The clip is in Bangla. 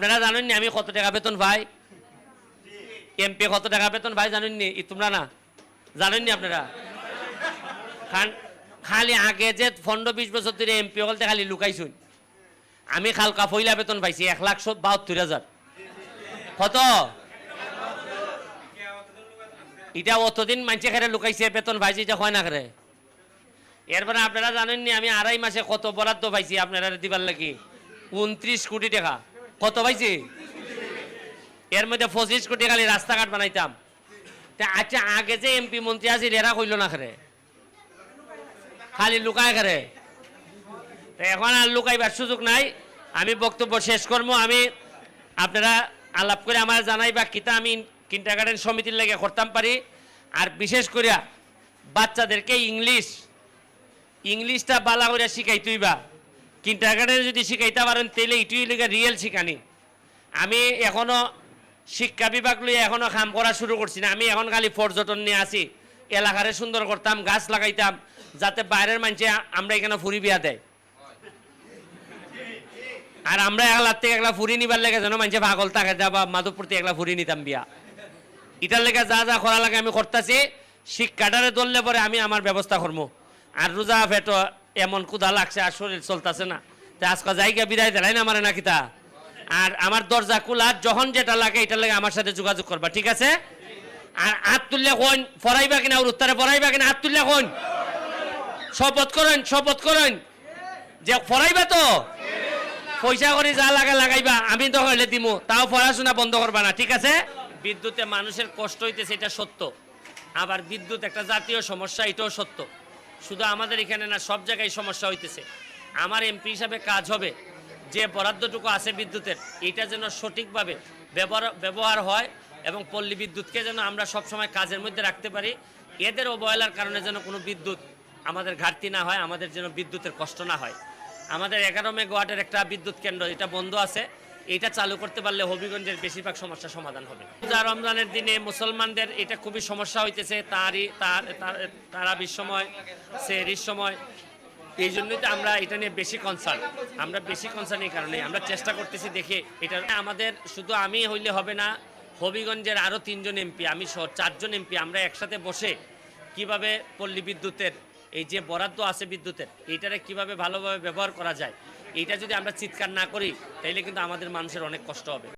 আপনারা জানেন নি আমি কত টাকা বেতন ভাই এমপি কত টাকা বেতন ভাই জানেন নি তোমরা না? জানেন নি আপনারা? খান, খালি আগে যে পনেরো বিশ বছর ধরে এমপি হলতে খালি লুকাইছুন। আমি খালকা ফইলা বেতন পাইছি এক লাখ বাহাত্তর হাজার। কত? এটা অতদিন মানছে খেরে লুকাইছে, বেতন পাইছি এটা হয় না খেরে? এরপরে আপনারা জানেন নি আমি আড়াই মাসে কত বরাদ্দ পাইছি আপনারা দিবার লাগি? উনত্রিশ কোটি টাকা। কত পাইছি এর মধ্যে পঁচিশ কোটি খালি রাস্তাঘাট বানাইতাম। আচ্ছা আগে যে এমপি মন্ত্রী আছে এরা কইল না খেরে? খালি লুকায় খেরে? এখন আর লুকাইবার সুযোগ নাই। আমি বক্তব্য শেষ করব। আমি আপনারা আলাপ করে আমার জানাই বা কিতা আমি কিন্টার গার্ডেন সমিতির লেগে করতাম পারি। আর বিশেষ করিয়া বাচ্চাদেরকে ইংলিশ, ইংলিশটা বালা করে শিখাইতুই বা কিন্টার গার্ডেনে যদি শিখাইতে পারেন তাহলে এটুই লেগে রিয়েল শিখানি। আমি এখনও শিক্ষা বিভাগ লইয়া এখনও কাম করা শুরু করছি না। আমি এখন খালি পর্যটন নিয়ে আসি এলাকারে সুন্দর করতাম, গাছ লাগাইতাম, যাতে বাইরের মানুষে আমরা এখানে ফুরি বিয়া দেয়। আর আমরা একলার থেকে একলা ফুরি নিবার লেগে যেন মানুষে পাগল থাকে, যা বা মাধবপুর থেকে একলা ফুরি নিতাম বিয়া। এটার লেগে যা যা করা লাগে আমি করতেছি। শিক্ষাটারে ধরলে পরে আমি আমার ব্যবস্থা করব আর রোজা ফেটো এমন কুদা লাগছে আর শরীর চলতেছে না। তা আজকে জায়গা বিদায় দিলাই না আমারে নাকি তা? আর আমার দরজা খোলা, যখন যেটা লাগে এটার লাগে আমার সাথে যোগাযোগ করবা, ঠিক আছে? আর হাত তুললে কোন পড়াইবা কিনা ওর উত্তরে পড়াইবা কিনা? হাত তুললে কোন শপথ করেন শপথ করেন। যে পড়াইবা তো? পয়সা করে যা লাগা লাগাইবা, আমি তো হইলে দিমু। তাও পড়াশোনা বন্ধ করবা না, ঠিক আছে? বিদ্যুতে মানুষের কষ্ট হইতেছে, এটা সত্য। আবার বিদ্যুৎ একটা জাতীয় সমস্যা, এটাও সত্য। শুধু আমাদের এখানে না, সব জায়গায় সমস্যা হইতেছে। আমার এমপি হিসাবে কাজ হবে। যে বরাদ্দটুকু আছে বিদ্যুতের, এটা যেন সঠিকভাবে ব্যবহার ব্যবহার হয় এবং পল্লী বিদ্যুৎকে যেন আমরা সবসময় কাজের মধ্যে রাখতে পারি। এদের অবহেলার কারণে যেন কোনো বিদ্যুৎ আমাদের ঘাটতি না হয়, আমাদের যেন বিদ্যুতের কষ্ট না হয়। আমাদের এগারো মেগাওয়াটের একটা বিদ্যুৎ কেন্দ্র, এটা বন্ধ আছে। এটা চালু করতে পারলে হবিগঞ্জের বেশিরভাগ সমস্যা সমাধান হবে। যা রমজানের দিনে মুসলমানদের এটা খুবই সমস্যা হইতেছে, তারই, তার, তার- তারা বিসময় সেহরির সময় এই জন্যই তো আমরা এটা নিয়ে বেশি কনসার্ন আমরা বেশি কনসার্ন এই কারণে আমরা চেষ্টা করতেছি দেখে এটা, আমাদের শুধু আমি হইলে হবে না, হবিগঞ্জের আরও তিনজন এমপি, আমি সহ চারজন এমপি, আমরা একসাথে বসে কীভাবে পল্লী বিদ্যুতের, এই যে বরাদ্দ আছে বিদ্যুতের, এইটারে কীভাবে ভালোভাবে ব্যবহার করা যায় এইটা যদি আমরা চিৎকার না করি তাইলে কিন্তু আমাদের মানুষের অনেক কষ্ট হবে।